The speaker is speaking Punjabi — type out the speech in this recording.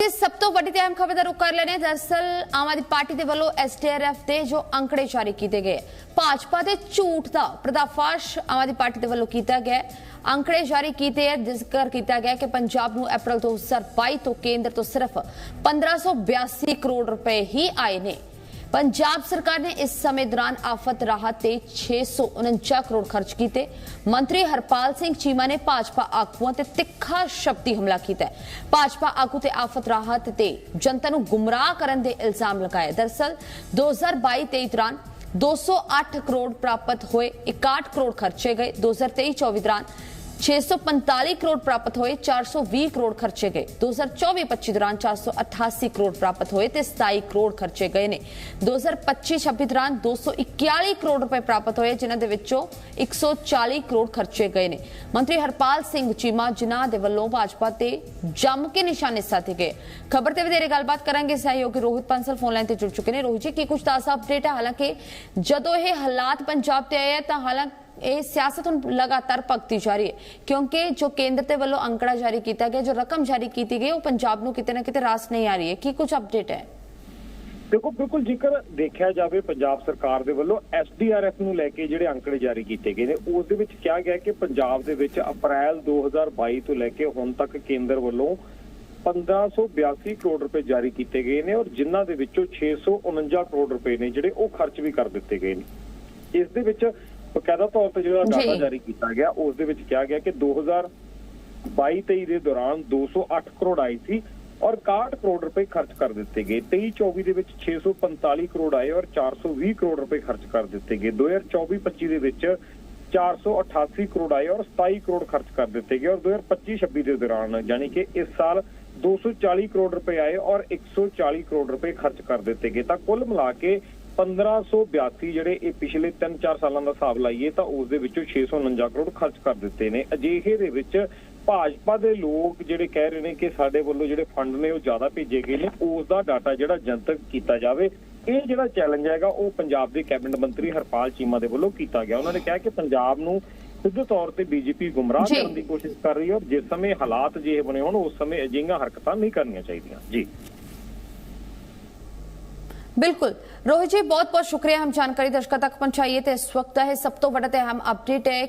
ਤੇ ਸਭ ਤੋਂ ਵੱਡੀ ਤੇ ਅਹਿਮ ਖਬਰ ਦਾ ਰੁਖ ਕਰ ਲੈਣੇ ਦਰਅਸਲ ਆਮ ਆਦਮੀ ਪਾਰਟੀ ਦੇ ਵੱਲੋਂ ਐਸਟੀਆਰਐਫ ਦੇ ਜੋ ਅੰਕੜੇ ਜਾਰੀ ਕੀਤੇ ਗਏ, ਭਾਜਪਾ ਦੇ ਝੂਠ ਦਾ ਪਰਦਾਫਾਸ਼ ਆਮ ਆਦਮੀ ਪਾਰਟੀ ਦੇ ਵੱਲੋਂ ਕੀਤਾ ਗਿਆ ਅੰਕੜੇ ਜਾਰੀ ਕੀਤੇ ਹੈ ਜ਼ਿਕਰ ਕੀਤਾ ਗਿਆ ਕਿ ਪੰਜਾਬ ਨੂੰ ਅਪ੍ਰੈਲ 2022 ਤੋਂ ਕੇਂਦਰ ਤੋਂ ਸਿਰਫ 1582 ਕਰੋੜ ਰੁਪਏ ਹੀ ਆਏ ਨੇ। ਪੰਜਾਬ ਸਰਕਾਰ ਨੇ ਇਸ ਸਮੇਂ ਦੌਰਾਨ ਆਫਤ ਰਾਹਤ ਤੇ 649 ਕਰੋੜ ਖਰਚ ਕੀਤੇ। ਮੰਤਰੀ ਹਰਪਾਲ ਸਿੰਘ ਚੀਮਾ ਨੇ ਭਾਜਪਾ ਆਗੂਆਂ ਤੇ ਤਿੱਖਾ ਸ਼ਬਦੀ ਹਮਲਾ ਕੀਤਾ ਭਾਜਪਾ ਆਗੂ ਤੇ ਆਫਤ ਰਾਹਤ ਤੇ ਜਨਤਾ ਨੂੰ ਗੁੰਮਰਾਹ ਕਰਨ ਦੇ ਇਲਜ਼ਾਮ ਲਗਾਏ। ਦਰਸਲ 2022-23 ਦੌਰਾਨ 208 ਕਰੋੜ ਪ੍ਰਾਪਤ ਹੋਏ 61 ਕਰੋੜ ਖਰਚੇ ਗਏ। 2023-24 ਦੌਰਾਨ 645 ਕਰੋੜ ਪ੍ਰਾਪਤ ਹੋਏ 420 ਕਰੋੜ ਖਰਚੇ ਗਏ 2024-25 ਦੌਰਾਨ 488 ਕਰੋੜ ਪ੍ਰਾਪਤ ਹੋਏ ਤੇ 27 ਕਰੋੜ ਖਰਚੇ ਗਏ ਨੇ 2025-26 ਦੌਰਾਨ 241 ਕਰੋੜ ਰੁਪਏ ਪ੍ਰਾਪਤ ਹੋਏ ਜਿਨ੍ਹਾਂ ਦੇ ਵਿੱਚੋਂ 140 ਕਰੋੜ ਖਰਚੇ ਗਏ ਨੇ ਮੰਤਰੀ ਹਰਪਾਲ ਸਿੰਘ ਚੀਮਾ ਜਿਨ੍ਹਾਂ ਦੇ ਵੱਲੋਂ ਭਾਜਪਾ ਤੇ ਜੰਮ ਕੇ ਨਿਸ਼ਾਨੇ ਸਾਧੇ ਗਏ ਖਬਰ ਤੇ ਵਧੇਰੇ ਗੱਲਬਾਤ ਕਰਾਂਗੇ ਸਹਿਯੋਗੀ ਰੋਹਿਤ ਪੰਸਲ ਫੋਨ ਲਾਈਨ ਤੇ ਜੁੜ ਚੁੱਕੇ ਨੇ ਰੋਹਿਤ ਜੀ ਕੀ ਕੁਝ ਤਾਜ਼ਾ ਅਪਡੇਟ ਹੈ ਹਾਲਾਂਕਿ ਜਦੋਂ ਇਹ ਹਾਲਾਤ ਪੰਜਾਬ ਤੇ ਆਏ ਹੈ ਤਾਂ ਹਾਲਾਂਕਿ ਇਹ ਸਿਆਸਤ ਹੁਣ ਲਗਾਤਾਰ ਭਗਤੀ ਜਾ ਰਹੀ ਹੈ, ਕਿਉਂਕਿ ਜੋ ਕੇਂਦਰ ਦੇ ਵੱਲੋਂ ਅੰਕੜਾ ਜਾਰੀ ਕੀਤਾ ਗਿਆ, ਜੋ ਰਕਮ ਜਾਰੀ ਕੀਤੀ ਗਈ, ਉਹ ਪੰਜਾਬ ਨੂੰ ਕਿਤੇ ਨਾ ਕਿਤੇ ਰਾਸ ਨਹੀਂ ਆ ਰਹੀ ਹੈ। ਕੀ ਕੁਝ ਅਪਡੇਟ ਹੈ? ਦੇਖੋ, ਬਿਲਕੁਲ ਜੇਕਰ ਦੇਖਿਆ ਜਾਵੇ ਪੰਜਾਬ ਸਰਕਾਰ ਦੇ ਵੱਲੋਂ ਐਸਡੀਆਰਐਫ ਨੂੰ ਲੈ ਕੇ ਜਿਹੜੇ ਅੰਕੜੇ ਜਾਰੀ ਕੀਤੇ ਗਏ ਨੇ ਉਸ ਦੇ ਵਿੱਚ ਕਿਹਾ ਗਿਆ ਕਿ ਪੰਜਾਬ ਦੇ ਵਿੱਚ ਅਪ੍ਰੈਲ 2022 ਤੋਂ ਲੈ ਕੇ ਹੁਣ ਤੱਕ ਕੇਂਦਰ ਵੱਲੋਂ 1582 ਕਰੋੜ ਰੁਪਏ ਜਾਰੀ ਕੀਤੇ ਗਏ ਨੇ ਔਰ ਜਿਨ੍ਹਾਂ ਦੇ ਵਿੱਚੋਂ 649 ਕਰੋੜ ਰੁਪਏ ਨੇ ਜਿਹੜੇ ਉਹ ਖਰਚ ਵੀ ਕਰ ਦਿੱਤੇ ਗਏ ਨੇ। ਇਸ ਦੇ ਵਿੱਚ ਬਕਾਇਦਾ ਤੌਰ ਤੇ ਜਿਹੜਾ। ਡਾਟਾ ਜਾਰੀ ਕੀਤਾ ਗਿਆ ਉਸ ਦੇ ਵਿੱਚ ਕਿਹਾ ਗਿਆ ਕਿ 2022-23 ਦੇ ਦੌਰਾਨ 208 ਕਰੋੜ ਆਈ ਸੀ ਔਰ 61 ਕਰੋੜ ਰੁਪਏ ਖਰਚ ਕਰ ਦਿੱਤੇ ਗਏ। 23-24 ਦੇ ਵਿੱਚ 645 ਕਰੋੜ ਆਏ ਔਰ 420 ਕਰੋੜ ਰੁਪਏ ਖਰਚ ਕਰ ਦਿੱਤੇ ਗਏ। 2024-25 ਦੇ ਵਿੱਚ 488 ਕਰੋੜ ਆਏ ਔਰ 27 ਕਰੋੜ ਖਰਚ ਕਰ ਦਿੱਤੇ ਗਏ ਔਰ 2025-26 ਦੇ ਦੌਰਾਨ ਯਾਨੀ ਕਿ ਇਸ ਸਾਲ 240 ਕਰੋੜ ਰੁਪਏ ਆਏ ਔਰ 140 ਕਰੋੜ ਰੁਪਏ ਖਰਚ ਕਰ ਦਿੱਤੇ ਗਏ। ਤਾਂ ਕੁੱਲ ਮਿਲਾ ਕੇ 1582 ਜਿਹੜੇ ਇਹ ਪਿਛਲੇ 3-4 ਸਾਲਾਂ ਦਾ ਹਿਸਾਬ ਲਾਈਏ ਤਾਂ ਉਸ ਦੇ ਵਿੱਚੋਂ 649 ਕਰੋੜ ਖਰਚ ਕਰ ਦਿੱਤੇ ਨੇ। ਅਜਿਹੇ ਦੇ ਵਿੱਚ ਭਾਜਪਾ ਦੇ ਲੋਕ ਜਿਹੜੇ ਕਹਿ ਰਹੇ ਨੇ ਕਿ ਸਾਡੇ ਵੱਲੋਂ ਜਿਹੜੇ ਫੰਡ ਨੇ ਉਹ ਜ਼ਿਆਦਾ ਭੇਜੇ ਗਏ ਨੇ ਉਸ ਦਾ ਡਾਟਾ ਜਿਹੜਾ ਜਨਤਕ ਕੀਤਾ ਜਾਵੇ। ਇਹ ਜਿਹੜਾ ਚੈਲੰਜ ਹੈਗਾ ਉਹ ਪੰਜਾਬ ਦੇ ਕੈਬਨਿਟ ਮੰਤਰੀ ਹਰਪਾਲ ਚੀਮਾ ਦੇ ਵੱਲੋਂ ਕੀਤਾ ਗਿਆ। ਉਹਨਾਂ ਨੇ ਕਿਹਾ ਕਿ ਪੰਜਾਬ ਨੂੰ ਸਿੱਧੇ ਤੌਰ ਤੇ ਬੀਜੇਪੀ ਗੁੰਮਰਾਹ। ਕਰਨ ਦੀ ਕੋਸ਼ਿਸ਼ ਕਰ ਰਹੀ ਹੈ ਔਰ ਜਿਸ ਸਮੇਂ ਹਾਲਾਤ ਜਿਹੇ ਬਣੇ ਹੋਣ ਉਸ ਸਮੇਂ ਅਜਿਹੀਆਂ ਹਰਕਤਾਂ ਨਹੀਂ ਕਰਨੀਆਂ ਚਾਹੀਦੀਆਂ। ਜੀ। ਬਿਲਕੁਲ। ਰੋਹਿਤ ਜੀ ਬਹੁਤ ਬਹੁਤ ਸ਼ੁਕਰੀਆ। ਹਮ ਜਾਣਕਾਰੀ ਦਰਸ਼ਕਾਂ ਤੱਕ ਪਹੁੰਚਾਈਏ ਤੇ ਇਸ ਵਕਤ ਦਾ ਇਹ ਸਭ ਤੋਂ ਵੱਡਾ ਤੇ ਅਹਿਮ ਅਪਡੇਟ ਹੈ